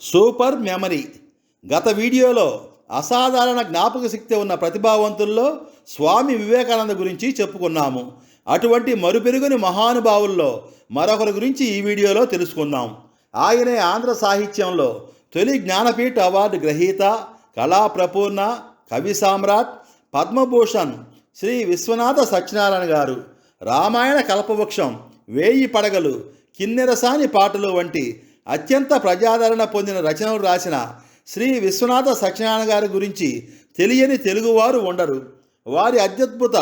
Super memory. గత వీడియోలో అసాధారణ జ్ఞాపక శక్తి ఉన్న ప్రతిభావంతుల్లో స్వామి వివేకానంద గురించి చెప్పుకున్నాము. అటువంటి మరుపెరుగుని మహానుభావుల్లో మరొకరి గురించి ఈ వీడియోలో తెలుసుకుందాం ఆయనే ఆంధ్ర సాహిత్యంలో తొలి జ్ఞానపీఠ అవార్డు గ్రహీత కళా ప్రపూర్ణ కవి సామ్రాట్ పద్మభూషణ్ శ్రీ విశ్వనాథ సత్యనారాయణ గారు రామాయణ కల్పవృక్షం వేయి పడగలు కిన్నెరసాని పాటలు వంటి అత్యంత ప్రజాదరణ పొందిన రచనలు రాసిన శ్రీ విశ్వనాథ సత్యనారాయణ గారి గురించి తెలియని తెలుగువారు ఉండరు. వారి అత్యద్భుత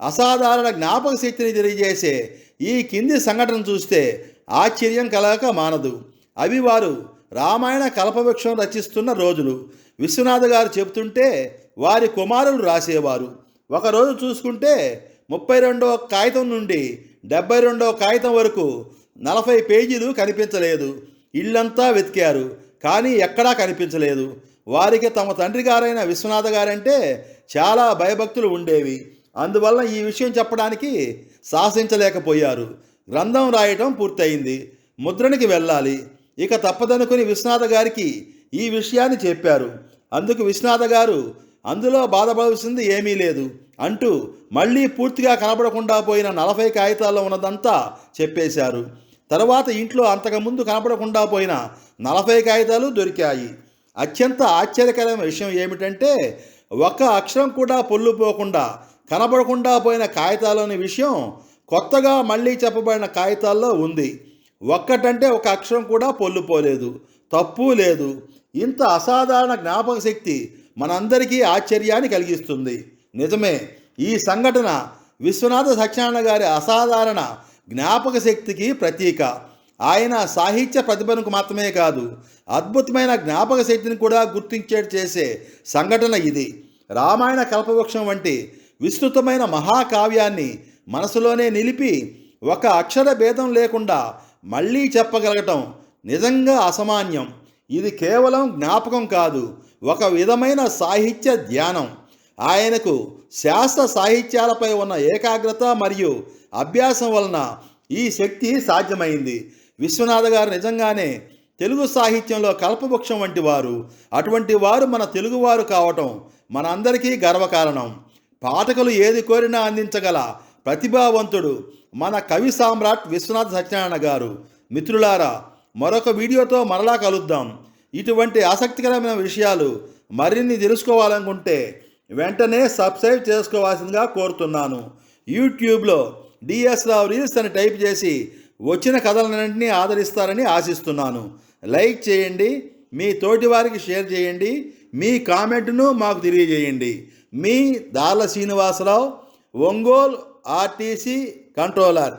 అసాధారణ జ్ఞాపక శక్తిని తెలియజేసే ఈ కింది సంఘటన చూస్తే ఆశ్చర్యం కలగక మానదు. అవి వారు రామాయణ కల్పవృక్షం రచిస్తున్న రోజులు. విశ్వనాథ గారు చెబుతుంటే వారి కుమారులు రాసేవారు. ఒకరోజు చూసుకుంటే ముప్పై రెండవ కాగితం నుండి డెబ్బై రెండవ కాగితం వరకు నలభై పేజీలు కనిపించలేదు. ఇల్లంతా వెతికారు కానీ ఎక్కడా కనిపించలేదు. వారికి తమ తండ్రి గారైన విశ్వనాథ గారంటే చాలా భయభక్తులు ఉండేవి. అందువల్ల ఈ విషయం చెప్పడానికి సాహసించలేకపోయారు. గ్రంథం రాయటం పూర్తయింది. ముద్రణకి వెళ్ళాలి. ఇక తప్పదనుకుని విశ్వనాథ గారికి ఈ విషయాన్ని చెప్పారు. అందుకు విశ్వనాథ గారు అందులో బాధపడవలసింది ఏమీ లేదు అంటూ మళ్ళీ పూర్తిగా కనబడకుండా పోయిన నలభై కాగితాల్లో ఉన్నదంతా చెప్పేశారు. తర్వాత ఇంట్లో అంతకుముందు కనపడకుండా పోయిన నలభై కాగితాలు దొరికాయి. అత్యంత ఆశ్చర్యకరమైన విషయం ఏమిటంటే ఒక్క అక్షరం కూడా పొల్లుపోకుండా కనబడకుండా పోయిన కాగితాలనే విషయం కొత్తగా మళ్ళీ చెప్పబడిన కాగితాల్లో ఉంది. ఒక్కటంటే ఒక అక్షరం కూడా పొల్లుపోలేదు తప్పు లేదు. ఇంత అసాధారణ జ్ఞాపక శక్తి మనందరికీ ఆశ్చర్యాన్ని కలిగిస్తుంది. నిజమే ఈ సంఘటన విశ్వనాథ సత్యనారాయణ గారి అసాధారణ జ్ఞాపక శక్తికి ప్రతీక. ఆయన సాహిత్య ప్రతిభకు మాత్రమే కాదు అద్భుతమైన జ్ఞాపక శక్తిని కూడా గుర్తించేట్ చేసే సంఘటన ఇది. రామాయణ కల్పవృక్షం వంటి విస్తృతమైన మహాకావ్యాన్ని మనసులోనే నిలిపి ఒక అక్షర భేదం లేకుండా మళ్ళీ చెప్పగలగటం నిజంగా అసామాన్యం. ఇది కేవలం జ్ఞాపకం కాదు ఒక విధమైన సాహిత్య ధ్యానం. ఆయనకు శాస్త్ర సాహిత్యాలపై ఉన్న ఏకాగ్రత మరియు అభ్యాసం వలన ఈ శక్తి సాధ్యమైంది. విశ్వనాథ గారు నిజంగానే తెలుగు సాహిత్యంలో కల్పవృక్షం వంటి వారు. అటువంటి వారు మన తెలుగువారు కావటం మనందరికీ గర్వకారణం. పాఠకులు ఏది కోరినా అందించగల ప్రతిభావంతుడు మన కవి సామ్రాట్ విశ్వనాథ సత్యనారాయణ గారు. మిత్రులారా మరొక వీడియోతో మరలా కలుద్దాం. ఇటువంటి ఆసక్తికరమైన విషయాలు మరిన్ని తెలుసుకోవాలనుకుంటే వెంటనే సబ్స్క్రైబ్ చేసుకోవాల్సిందిగా కోరుతున్నాను. యూట్యూబ్లో డిఎస్ రావు రీల్స్ అని టైప్ చేసి వచ్చిన కథలన్నింటినీ ఆదరిస్తారని ఆశిస్తున్నాను. లైక్ చేయండి మీ తోటి వారికి షేర్ చేయండి మీ కామెంట్ను మాకు తెలియజేయండి. మీ దార్ల శ్రీనివాసరావు ఒంగోలు ఆర్టీసీ కంట్రోలర్.